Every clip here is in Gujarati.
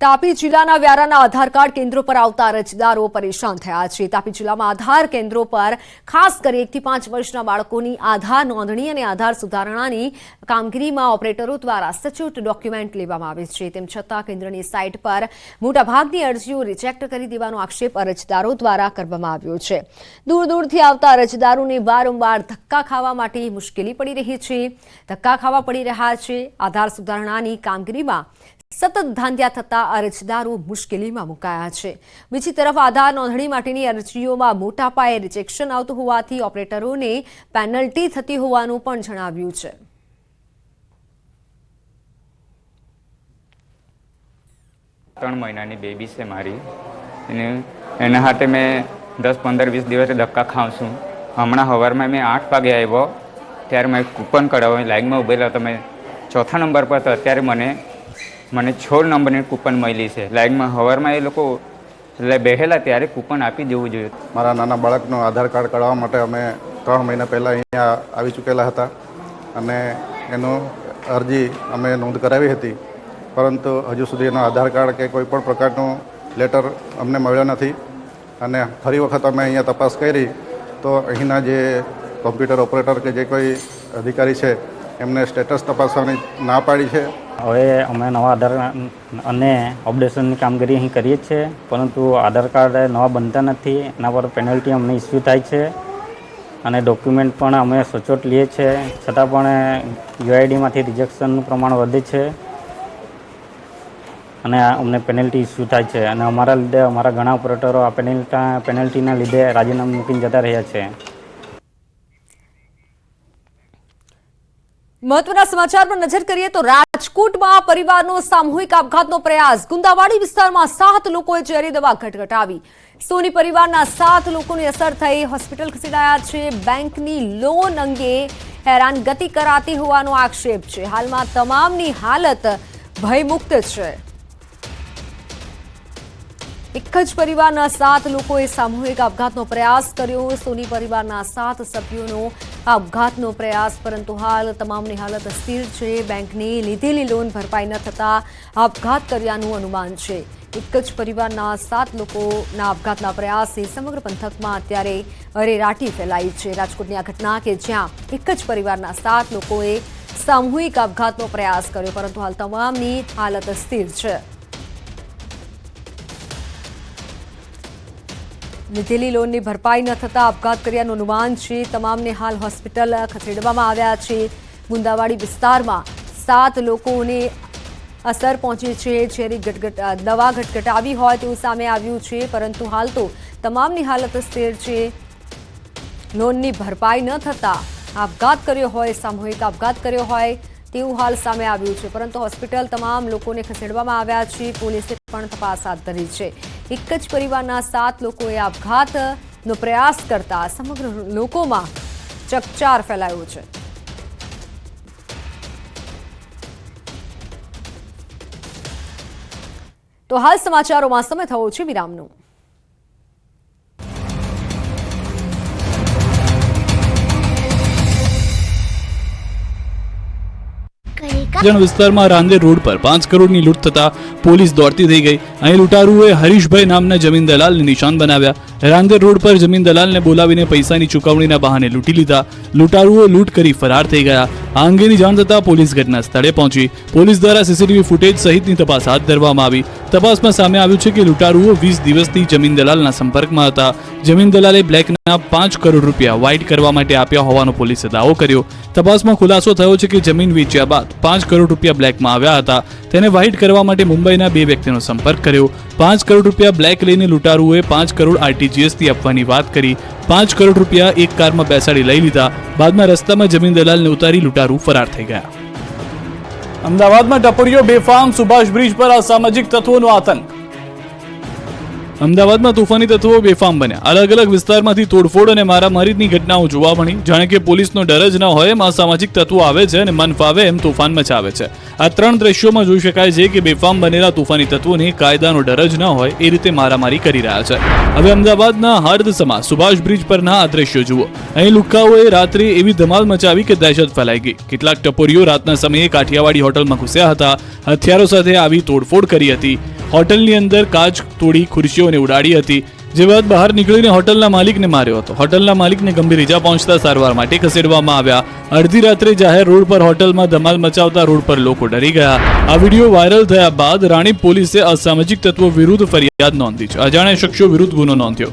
તાપી જિલ્લાના વ્યારાના આધાર કાર્ડ કેન્દ્રો પર આવતા અરજદારો પરેશાન થયા છે. તાપી જિલ્લામાં આધાર કેન્દ્રો પર ખાસ કરી એકથી પાંચ વર્ષના બાળકોની આધાર નોંધણી અને આધાર સુધારણાની કામગીરીમાં ઓપરેટરો દ્વારા સચોટ ડોક્યુમેન્ટ લેવામાં આવે છે. તેમ છતાં કેન્દ્રની સાઇટ પર મોટાભાગની અરજીઓ રિજેક્ટ કરી દેવાનો આક્ષેપ અરજદારો દ્વારા કરવામાં આવ્યો છે. દૂર દૂરથી આવતા અરજદારોને વારંવાર ધક્કા ખાવા માટે મુશ્કેલી પડી રહી છે. ધક્કા ખાવા પડી રહ્યા છે. આધાર સુધારણાની કામગીરીમાં સતત ધાંધ્યા થતા અરજદારો મુશ્કેલીમાં મુકાયા છે. બીજી તરફ આધાર નોંધણી માટેની અરજીઓમાં મોટા પાયે રિજેક્શન આવતું હોવાથી ઓપરેટરોને પેનલ્ટી થતી હોવાનું પણ જણાવ્યું છે. ત્રણ મહિનાની બેબી છે મારી. અને એના હાથે મેં દસ પંદર વીસ દિવસે ધક્કા ખાઉં છું. હમણાં સવારમાં મેં આઠ વાગે આવ્યો. ત્યારે મેં કૂપન કઢાવ્યો લાઈનમાં ઉભેલા. તમે ચોથા નંબર પર તો અત્યારે મને મને છોડ નંબરની કૂપન મળી છે. લાઈનમાં હવારમાં એ લોકો એટલે બેહેલા ત્યારે કૂપન આપી દેવું જોઈએ. મારા નાના બાળકનું આધાર કાર્ડ કાઢવા માટે અમે ત્રણ મહિના પહેલાં અહીંયા આવી ચૂકેલા હતા અને એનું અરજી અમે નોંધ કરાવી હતી. પરંતુ હજુ સુધી એનો આધાર કાર્ડ કે કોઈ પણ પ્રકારનું લેટર અમને મળ્યો નથી અને ફરી વખત અમે અહીંયા તપાસ કરી તો અહીંના જે કોમ્પ્યુટર ઓપરેટર કે જે કોઈ અધિકારી છે એમને સ્ટેટસ તપાસવાની ના પાડી છે. હવે અમે નવા આધાર અને અપડેશનની કામગીરી અહીં કરીએ છીએ, પરંતુ આધાર કાર્ડ નવા બનતા નથી, એના પર પેનલ્ટી અમને ઇસ્યુ થાય છે અને ડોક્યુમેન્ટ પણ અમે સચોટ લઈએ છીએ છતાં પણ યુઆઈડીમાંથી રિજેક્શનનું પ્રમાણ વધે છે અને અમને પેનલ્ટી ઇસ્યુ થાય છે. અને અમારા લીધે અમારા ઘણા ઓપરેટરો આ પેનલ્ટા પેનલ્ટીના લીધે રાજીનામું મૂકીને જતા રહ્યા છે. મહત્વના સમાચાર પર નજર કરીએ તો રાજકોટમાં પરિવારનો સામૂહિક આપઘાતનો પ્રયાસ. ગુંદાવાડી વિસ્તારમાં સાત લોકોએ ઝેરી દવા ઘટઘટાવી. સોની પરિવારના સાત લોકોની અસર થઈ. હોસ્પિટલ ખસેડાયા છે. બેંકની લોન અંગે હેરાનગતિ કરાતી હોવાનો આક્ષેપ છે. હાલમાં તમામની હાલત ભયમુક્ત છે. એક જ પરિવારના સાત લોકોએ સામૂહિક આપઘાતનો પ્રયાસ કર્યો. સોની પરિવારના સાત સભ્યોનો આપઘાતનો પ્રયાસ, પરંતુ હાલ તમામની હાલત સ્થિર છે. બેંકની લીધેલી લોન ભરપાઈ ન થતા આપઘાત કર્યાનું અનુમાન છે. એક જ પરિવારના સાત લોકોના આપઘાતના પ્રયાસે સમગ્ર પંથકમાં અત્યારે અરેરાટી ફેલાઈ છે. રાજકોટની આ ઘટના કે જ્યાં એક જ પરિવારના સાત લોકોએ સામૂહિક આપઘાતનો પ્રયાસ કર્યો, પરંતુ હાલ તમામની હાલત સ્થિર છે. લીધેલી લોનની ભરપાઈ ન થતા આપઘાત કર્યાનું અનુમાન છે. તમામને હાલ હોસ્પિટલ ખસેડવામાં આવ્યા છે. ગુંદાવાડી વિસ્તારમાં સાત લોકોને અસર પહોંચી છે. ઝેરી ગટગટ દવા ઘટઘટાવી હોય તેવું સામે આવ્યું છે. પરંતુ હાલ તો તમામની હાલત સ્થિર છે. લોનની ભરપાઈ ન થતા આપઘાત કર્યો હોય, સામૂહિક આપઘાત કર્યો હોય તેવું હાલ સામે આવ્યું છે. પરંતુ હોસ્પિટલ તમામ લોકોને ખસેડવામાં આવ્યા છે. પોલીસે પણ તપાસ હાથ ધરી છે. એક જ પરિવારના સાત લોકોએ આપઘાતનો પ્રયાસ કરતા સમગ્ર લોકોમાં ચકચાર ફેલાયો છે. તો હાલ સમાચારોમાં સમય થયો છે વિરામનો. જણ વિસ્તારમાં રાંદેર રોડ પર પાંચ કરોડની લૂંટ થતા પોલીસ દોડતી થઈ ગઈ. અહીં લૂંટારુઓએ હરીશભાઈ નામના જમીન દલાલને નિશાન બનાવ્યા. રાંદેર રોડ પર જમીન દલાલને બોલાવીને પૈસાની ચૂકવણીના બહાને લૂંટી લીધા. લૂંટારુઓ લૂંટ કરી ફરાર થઈ ગયા. આ અંગેની જાણ થતાં પોલીસ ઘટના સ્થળે પહોંચી. પોલીસ દ્વારા સીસીટીવી ફૂટેજ સહિતની તપાસ હાથ ધરવામાં આવી. તપાસમાં સામે આવ્યું છે કે લૂંટારુઓ વીસ દિવસથી જમીન દલાલના સંપર્કમાં હતા. જમીન દલાલે બ્લેકના પાંચ કરોડ રૂપિયા વ્હાઇટ કરવા માટે આપ્યા હોવાનો પોલીસે દાવો કર્યો. તપાસમાં ખુલાસો થયો છે કે જમીન વેચ્યા બાદ પાંચ કરોડ રૂપિયા બ્લેકમાં આવ્યા હતા. તેને વ્હાઇટ કરવા માટે મુંબઈના બે વ્યક્તિનો સંપર્ક કર્યો. પાંચ કરોડ રૂપિયા બ્લેક લઈને લૂંટારુઓએ પાંચ કરોડ આરટીજીએસથી આપવાની વાત કરી. પાંચ કરોડ રૂપિયા એક કારમાં બેસાડી લઈ લીધા. બાદમાં રસ્તામાં જમીન દલાલને ઉતારી લૂંટારૂ ફરાર થઈ ગયા. અમદાવાદમાં ટપરીઓ બેફામ સુભાષ બ્રિજ પર અસામાજિક તત્વોનો આતંક. અમદાવાદમાં તોફાની તત્વો બેફામ બન્યા. અલગ અલગ વિસ્તારમાંથી તોડફોડ અને મારામારીની ઘટનાઓ જોવા મળી. જાણે કે પોલીસનો ડર જ ન હોય, એમ અસામાજિક તત્વો આવે છે અને મન ફાવે એમ તોફાન મચાવે છે. આ ત્રણ દ્રશ્યોમાં જોઈ શકાય છે કે બેફામ બનેલા તોફાની તત્વોને કાયદાનો ડર જ ન હોય, એ રીતે મારામારી કરી રહ્યા છે. હવે અમદાવાદના હર્દસમાં સુભાષ બ્રિજ પરના આ દ્રશ્યો જુઓ. અહીં લુક્કાઓએ રાત્રે એવી ધમાલ મચાવી કે દહેશત ફેલાઈ ગઈ. કેટલાક ટપોરીઓ રાતના સમયે કાઠિયાવાડી હોટલમાં ઘૂસ્યા હતા. હથિયારો સાથે આવી તોડફોડ કરી હતી. હોટલની અંદર કાચ, તોડી, ખુરશીઓને ઉડાડી હતી. જે બાદ બહાર નીકળીને હોટલના માલિકને માર્યો હતો. હોટલના માલિકને ગંભીર ઇજા પહોંચતા સારવાર માટે ખસેડવામાં આવ્યા. અડધી રાત્રે જાહેર રોડ પર હોટલમાં ધમાલ મચાવતા રોડ પર લોકો ડરી ગયા. આ વીડિયો વાયરલ થયા બાદ રાણીપ પોલીસે અસામાજિક તત્વો વિરુદ્ધ ફરિયાદ નોંધી છે. અજાણ્યા શખ્સો વિરુદ્ધ ગુનો નોંધ્યો.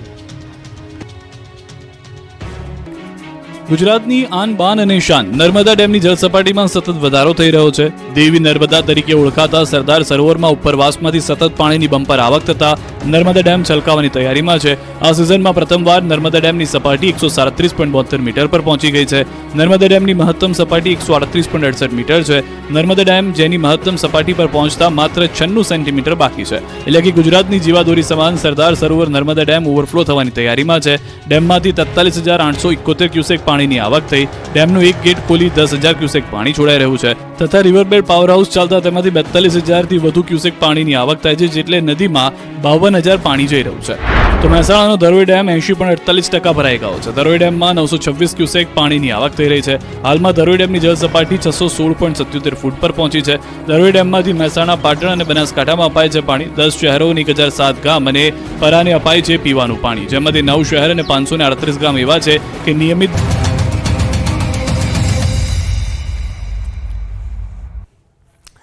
ગુજરાતની આન બાન અને શાન. નર્મદા ડેમની જળસપાટીમાં સતત વધારો થઈ રહ્યો છે. દેવી નર્મદા તરીકે ઓળખાતા સરદાર સરોવરમાં ઉપરવાસમાંથી સતત પાણીની બમ્પર આવક થતા નર્મદા ડેમ છલકાવાની તૈયારીમાં છે. આ સિઝનમાં પ્રથમવાર નર્મદા ડેમની સપાટી એકસો સાડત્રીસ પોઈન્ટ બોતેર મીટર પર પહોંચી ગઈ છે. નર્મદા ડેમની મહત્તમ સપાટી એકસો આડત્રીસ પોઈન્ટ અડસઠ મીટર છે. નર્મદા ડેમ, જેની મહત્તમ સપાટી પર પહોંચતા માત્ર છન્નું સેન્ટીમીટર બાકી છે. એટલે કે ગુજરાતની જીવાદોરી સમાન સરદાર સરોવર નર્મદા ડેમ ઓવરફ્લો થવાની તૈયારીમાં છે. ડેમમાંથી તેતાલીસ હજાર આઠસો ઇકોતેર ક્યુસેક પાણીની આવક થઈ. ડેમનું એક ગેટ ખોલી દસ હજાર ક્યુસેક પાણી છોડાઈ રહ્યું છે. તથા રિવરબેડ પાવર હાઉસ ચાલતા તેમાંથી બેતાલીસ હજારથી વધુ ક્યુસેક પાણીની આવક થાય છે, જેટલે નદીમાં બાવન હજાર પાણી જઈ રહ્યું છે. તો મહેસાણાનો ધરોઈ ડેમ એંશી પણ અડતાલીસ ટકા ભરાઈ ગયો છે. ધરોઈ ડેમમાં નવસો છવ્વીસ ક્યુસેક પાણીની આવક થઈ રહી છે. હાલમાં ધરોઈ ડેમની જળ સપાટી છસો સોળ પોઈન્ટ સત્યોતેર ફૂટ પર પહોંચી છે. ધરોઈ ડેમમાંથી મહેસાણા, પાટણ અને બનાસકાંઠામાં અપાય છે પાણી. દસ શહેરો એક હજાર સાત ગામ અને પરાને અપાય છે પીવાનું પાણી. જેમાંથી નવ શહેર અને પાંચસો ને અડત્રીસ ગામ એવા છે કે નિયમિત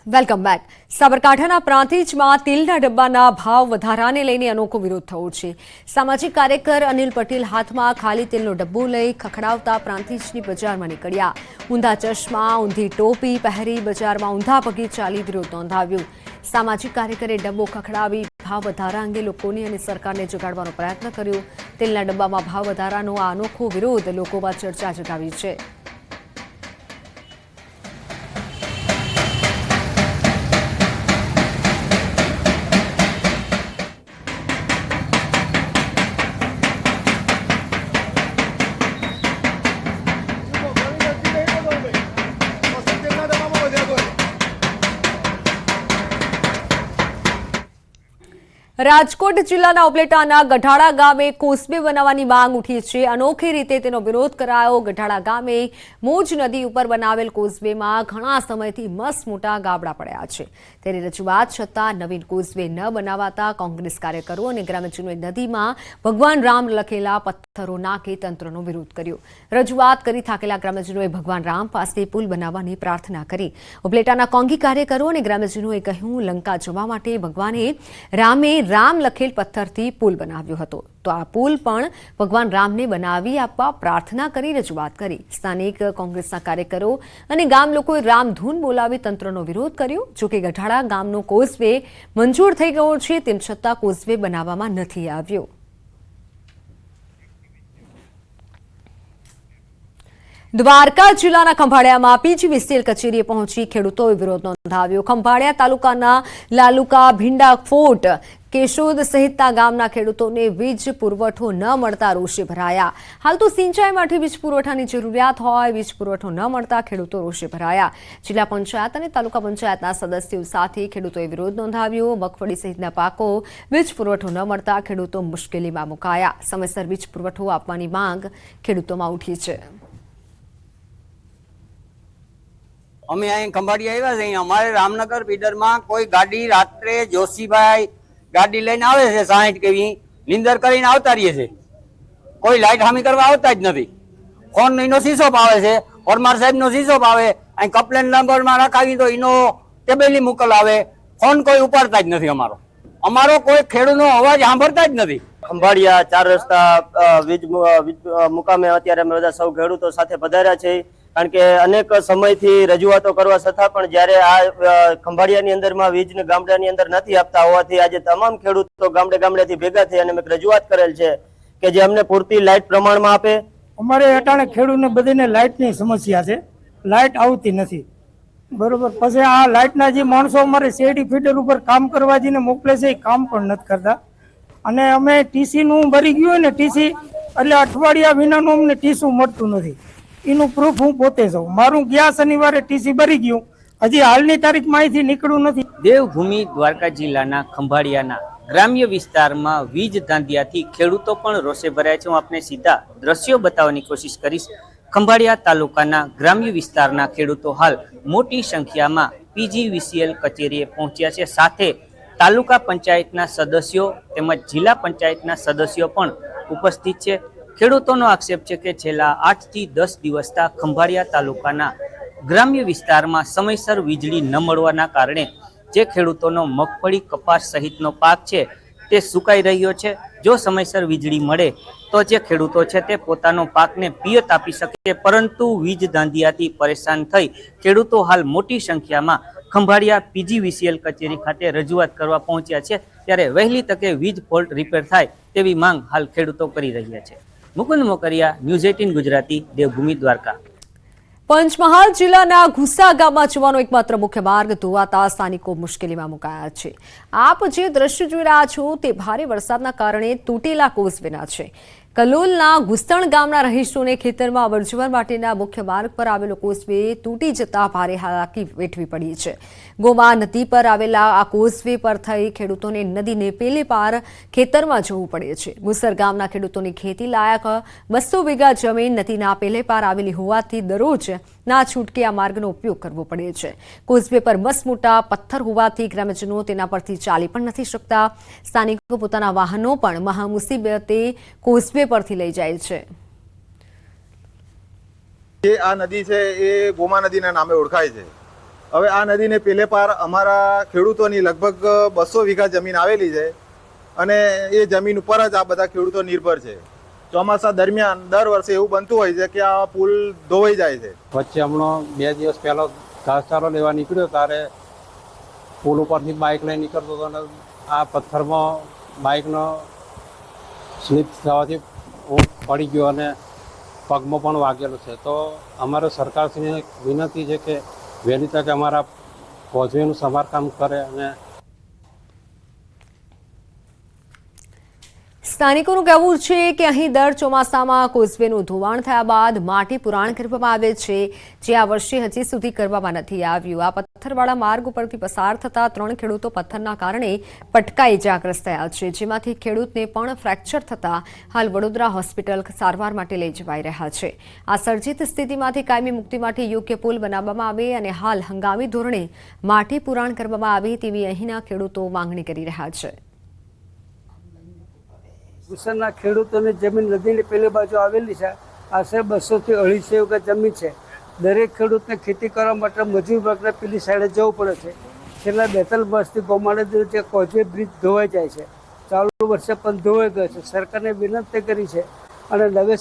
વેલકમ બેક સાબરકાંઠાના પ્રાંતિજમાં તેલના ડબ્બાના ભાવ વધારાને લઈને અનોખો વિરોધ થયો છે. સામાજિક કાર્યકર અનિલ પટેલ હાથમાં ખાલી તેલનો ડબ્બો લઈ ખખડાવતા પ્રાંતિજની બજારમાં નીકળ્યા. ઊંધા ચશ્મા, ઊંધી ટોપી પહેરી બજારમાં ઊંધા પગે ચાલી વિરોધ નોંધાવ્યો. સામાજિક કાર્યકરે ડબ્બો ખખડાવી ભાવ વધારા અંગે લોકોની અને સરકારને જગાડવાનો પ્રયત્ન કર્યો. તેલના ડબ્બામાં ભાવ વધારાનો આ અનોખો વિરોધ લોકોમાં ચર્ચા જગાવી છે. રાજકોટ જિલ્લાના ઉપલેટાના ગઢાળા ગામે કોસબે બનાવવાની માંગ ઉઠી છે. અનોખી રીતે તેનો વિરોધ કરાયો. ગઢાળા ગામે મોજ નદી ઉપર બનાવેલ કોસબેમાં ઘણા સમયથી મસ્ત મોટા ગાબડા પડ્યા છે. તેની રજૂઆત છતાં નવીન કોસબે ન બનાવાતા કોંગ્રેસ કાર્યકરો અને ગ્રામજનોએ નદીમાં ભગવાન રામ લખેલા પથ્થરો નાખી તંત્રનો વિરોધ કર્યો. રજૂઆત કરી થાકેલા ગ્રામજનોએ ભગવાન રામ પાસે પુલ બનાવવાની પ્રાર્થના કરી. ઉપલેટાના કોંગી કાર્યકરો અને ગ્રામજનોએ કહ્યું, લંકા જવા માટે ભગવાને રામે રામ લખેલ પથ્થરથી પુલ બનાવ્યો હતો. તો આ પુલ પણ ભગવાન રામને બનાવી આપવા પ્રાર્થના કરી, રજૂઆત કરી. સ્થાનિક કોંગ્રેસના કાર્યકરો અને ગામ લોકોએ રામધૂન બોલાવી તંત્રનો વિરોધ કર્યો. જોકે ગઢાળા ગામનો કોઝવે મંજૂર થઈ ગયો છે, તેમ છતાં કોઝવે બનાવવામાં નથી આવ્યો. દ્વારકા જિલ્લાના ખંભાળિયામાં પીજીવીસીએલ કચેરીએ પહોંચી ખેડૂતોએ વિરોધ નોંધાવ્યો. ખંભાળિયા તાલુકાના લાલુકા ભીંડા ફોર્ટ, કેશોદ સહિતના ગામના ખેડૂતોને વીજ પુરવઠો ન મળતા રોષે ભરાયા. હાલ તો સિંચાઈ માટે વીજ પુરવઠાની જરૂરિયાત હોય, વીજ પુરવઠો ન મળતા ખેડૂતો રોષે ભરાયા. જિલ્લા પંચાયત અને તાલુકા પંચાયતના સદસ્યો સાથે ખેડૂતોએ વિરોધ નોંધાવ્યો. મગફળી સહિતના પાકો વીજ પુરવઠો ન મળતા ખેડૂતો મુશ્કેલીમાં મુકાયા. સમયસર વીજ પુરવઠો આપવાની માંગ ખેડૂતોમાં ઉઠી છે. અમે અહીં ખંભાળી આવ્યા છે અમારે રામનગર બિડરમાં કોઈ ગાડી રાત્રે જોશીભાઈ ગાડી લઈને આવે છે સાહીઠ કેવી, નિંદર કરીને આવતા રહીએ છે કોઈ લાઈટ હામી કરવા આવતા જ નથી. ફોન એનો શીશો આવે છે ફોરમાર સાહેબ નો શીશો પાવે. અહીં કમ્પ્લેન નંબરમાં રખાવી તો એનો ટેબેલી મોકલાવે ફોન કોઈ ઉપાડતા જ નથી અમારો. અમારો કોઈ ખેડૂતનો અવાજ સાંભળતા જ નથી. ખંભાળિયા ચાર રસ્તા વીજ મુકામે અત્યારે અમે બધા સૌ ખેડૂતો સાથે પધાર્યા છે કારણ કે અનેક સમયથી રજૂઆતો કરવા છતાં પણ જ્યારે આ ખંભાળિયાની અંદરમાં વીજને ગામડાની અંદર નથી આપતા હોવાથી આજે તમામ ખેડૂતો ગામડે ગામડેથી ભેગા થઈ અને મેં રજૂઆત કરેલ છે કે જે અમને પૂરતી લાઇટ પ્રમાણમાં આપે. અમારે અટાણે ખેડૂતને બધીને લાઇટની સમસ્યા છે. લાઇટ આવતી નથી. બરોબર. પછી આ લાઇટના જે માણસો અમારે શેરડી ફીડર ઉપર કામ કરવા જઈને મોકલે છે, એ કામ પણ નથી કરતા. અને અમે ટીસીનું ભરી ગયું હોય ને ટીસી, એટલે અઠવાડિયા વિનાનું અમને ટીસું મળતું નથી. એનું પ્રૂફ હું પોતે જાઉં. મારું ગયા શનિવારે ટીસી ભરી ગયું. હજી હાલની તારીખમાં અહીંથી નીકળ્યું નથી. દેવભૂમિ દ્વારકા જિલ્લાના ખંભાળિયાના ગ્રામ્ય વિસ્તારમાં વીજ ધાંધિયાથી ખેડૂતો પણ રોષે ભરાયા છે. હું આપને સીધા દ્રશ્યો બતાવવાની કોશિશ કરીશ. ખંભાળિયા તાલુકાના ગ્રામ્ય વિસ્તારના ખેડૂતો હાલ મોટી સંખ્યામાં પીજીવીસીએલ કચેરીએ પહોંચ્યા છે. સાથે તાલુકા પંચાયતના સદસ્યો તેમજ જિલ્લા પંચાયતના સદસ્યો પણ ઉપસ્થિત છે. ખેડૂતોનો આક્ષેપ છે કે છેલ્લા આઠથી દસ દિવસના ખંભાળિયા તાલુકાના ગ્રામ્ય વિસ્તારમાં સમયસર વીજળી ન મળવાના કારણે જે ખેડૂતોનો મગફળી કપાસ સહિતનો પાક છે તે સુકાઈ રહ્યો છે. જો સમયસર વીજળી મળે તો જે ખેડૂતો છે તે પોતાનો પાકને પિયત આપી શકે પરંતુ વીજ ધાંધિયાથી પરેશાન થઈ ખેડૂતો હાલ મોટી સંખ્યામાં ખંભાળિયા પીજીવીસીએલ કચેરી ખાતે રજૂઆત કરવા પહોંચ્યા છે. ત્યારે વહેલી તકે વીજ ફોલ્ટ રિપેર થાય તેવી માંગ હાલ ખેડૂતો કરી રહ્યા છે. Mukund Mokariya news eighteen Gujarati Devbhumi Dwarka. Panchmahal જિલ્લાના ઘુસા ગામમાં જવાનો એકમાત્ર મુખ્ય માર્ગ ધોવાતા સ્થાનિકો મુશ્કેલીમાં મુકાયા છે. આપ જે દ્રશ્ય જોઈ રહ્યા છો તે ભારે વરસાદના કારણે તૂટેલા કોઝવેના છે. કલોલના ગુસ્તણ ગામના રહીશોને ખેતરમાં અવરજવર માટેના મુખ્ય માર્ગ પર આવેલો કોઝવે તૂટી જતા ભારે હાલાકી વેઠવી પડી છે. ગોમા નદી પર આવેલા આ કોઝવે પર થઈ ખેડૂતોને નદીને પેલે પાર ખેતરમાં જવું પડે છે. ગુસર ગામના ખેડૂતોની ખેતી લાયક બસો વીઘા જમીન નદીના પેલે પાર આવેલી હોવાથી દરરોજ ના છૂટકે આ માર્ગનો ઉપયોગ કરવો પડે છે. કોઝવે પર મસમોટા પથ્થર હોવાથી ગ્રામજનો તેના પરથી ચાલી પણ નથી શકતા. સ્થાનિકો પોતાના વાહનો પણ મહામુસીબતે કોઝવે પરથી લઈ જાય છે. જે આ નદી છે એ ગોમા નદીના નામે ઓળખાય છે. હવે આ નદીને પેલે પાર અમારા ખેડૂતોની લગભગ બસો વીઘા જમીન આવેલી છે અને એ જમીન ઉપર જ આ બધા ખેડૂતો નિર્ભર છે. ચોમાસા દરમિયાન દર વર્ષે એવું બનતું હોય છે કે આ પુલ ધોવાઈ જાય છે. વચ્ચે હમણાં બે દિવસ પહેલો ઘાસચારો લેવા નીકળ્યો ત્યારે પુલ ઉપરથી બાઇક લઈને નીકળતો હતો અને આ પથ્થરમાં બાઇકનો સ્લીપ થવાથી પડી ગયો અને પગમાં પણ વાગેલો છે. તો અમારે સરકારશ્રીને વિનંતી છે કે વહેલી તકે અમારા કોઝવેનું સમારકામ કરે અને સ્થાનિકોનું કહેવું છે કે અહીં દર ચોમાસામાં કોઝવેનું ધોવાણ થયા બાદ માટી પુરાણ કરવામાં આવે છે, જે આ વર્ષે હજી સુધી કરવામાં નથી આવ્યું. આ પથ્થરવાળા માર્ગ ઉપરથી પસાર થતા ત્રણ ખેડૂતો પથ્થરના કારણે પટકાઈ ઇજાગ્રસ્ત થયા છે, જેમાંથી ખેડૂતને પણ ફ્રેક્ચર થતા હાલ વડોદરા હોસ્પિટલ સારવાર માટે લઈ જવાઈ રહ્યા છે. આ સર્જિત સ્થિતિમાંથી કાયમી મુક્તિ માટે યોગ્ય પુલ બનાવવામાં આવે અને હાલ હંગામી ધોરણે માટી પુરાણ કરવામાં આવે તેવી અહીંના ખેડૂતો માંગણી કરી રહ્યા છે. ગુસરના ખેડૂતોની જમીન નદીની પેલી બાજુ આવેલી છે. આશરે બસોથી અઢીસો વીઘા જમીન છે. દરેક ખેડૂતને ખેતી કરવા માટે મજૂર વર્ગને પેલી સાઈડે જવું પડે છે. છેલ્લા બે ત્રણ વર્ષથી ગોમાડે જે કોઝવે બ્રિજ ધોવાઈ જાય છે. ચાલુ વર્ષે પણ ધોવાઈ ગયો છે. સરકારને વિનંતી કરી છે. અને નવે